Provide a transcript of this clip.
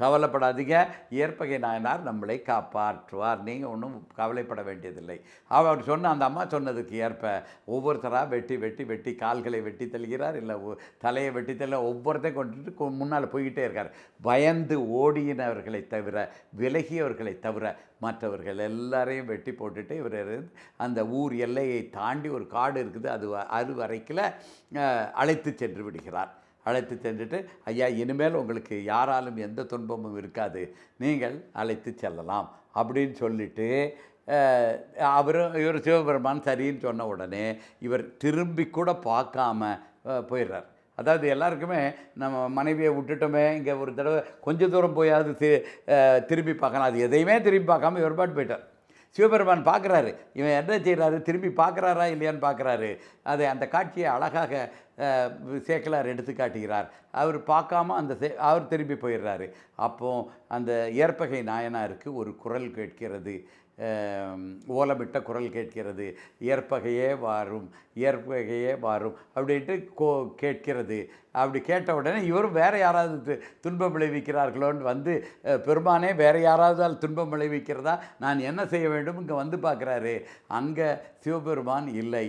கவலைப்படாதீங்க. இயற்பகை நாயனார் நம்மளை காப்பாற்றுவார். நீங்கள் ஒன்றும் கவலைப்பட வேண்டியதில்லை. அவர் சொன்ன அந்த அம்மா சொன்னதுக்கு ஏற்ப ஒவ்வொருத்தராக வெட்டி வெட்டி வெட்டி கால்களை வெட்டி தள்ளுகிறார். இல்லை தலையை வெட்டி தள்ள ஒவ்வொருத்தையும் கொண்டுட்டு கொ- முன்னால் போய்கிட்டே இருக்கார். பயந்து ஓடினவர்களை தவிர விலகியவர்களை தவிர மற்றவர்கள் எல்லாரையும் வெட்டி போட்டுட்டு இவர் இருந்து அந்த ஊர் எல்லையை தாண்டி ஒரு காடு இருக்குது. அது வ- அது வரைக்கும் அழைத்து சென்று விடுகிறார். அழைத்து சென்றுட்டு ஐயா இனிமேல் உங்களுக்கு யாராலும் எந்த துன்பமும் இருக்காது. நீங்கள் அழைத்து செல்லலாம். அப்படின்னு சொல்லிட்டு அவரும் இவர் சிவபெருமான் சரின்னு சொன்ன உடனே இவர் திரும்பி கூட பார்க்காம போயிடுறார். அதாவது எல்லாருக்குமே நம்ம மனைவியை விட்டுட்டோமே இங்கே ஒரு தடவை கொஞ்ச தூரம் போயாவது தி- திரும்பி பார்க்கலாம். அது எதையுமே திரும்பி பார்க்காம இவர் பாட்டு போயிட்டார். சிவபெருமான் பார்க்குறாரு. இவன் என்ன செய்கிறாரு திரும்பி பார்க்குறாரா இல்லையான்னு பார்க்குறாரு. அதை அந்த காட்சியை அழகாக சேக்கலார் எடுத்து காட்டுகிறார். அவர் பார்க்காம அந்த சே அவர் திரும்பி போயிடுறாரு. அப்போ அந்த ஏற்பகை நாயனாருக்கு ஒரு குரல் கேட்கிறது. ஓலமிட்ட குரல் கேட்கிறது. ஏற்பகையே வாரும் ஏற்பகையே வாரும் அப்படின்ட்டு கோ கேட்கிறது. அப்படி கேட்ட உடனே இவரும் வேறு யாராவது துன்பம் விளைவிக்கிறார்களோன்னு வந்து பெருமானே வேறு யாராவது துன்பம் விளைவிக்கிறதா? நான் என்ன செய்ய வேண்டும்? இங்கே வந்து பார்க்குறாரு. அங்கே சிவபெருமான் இல்லை.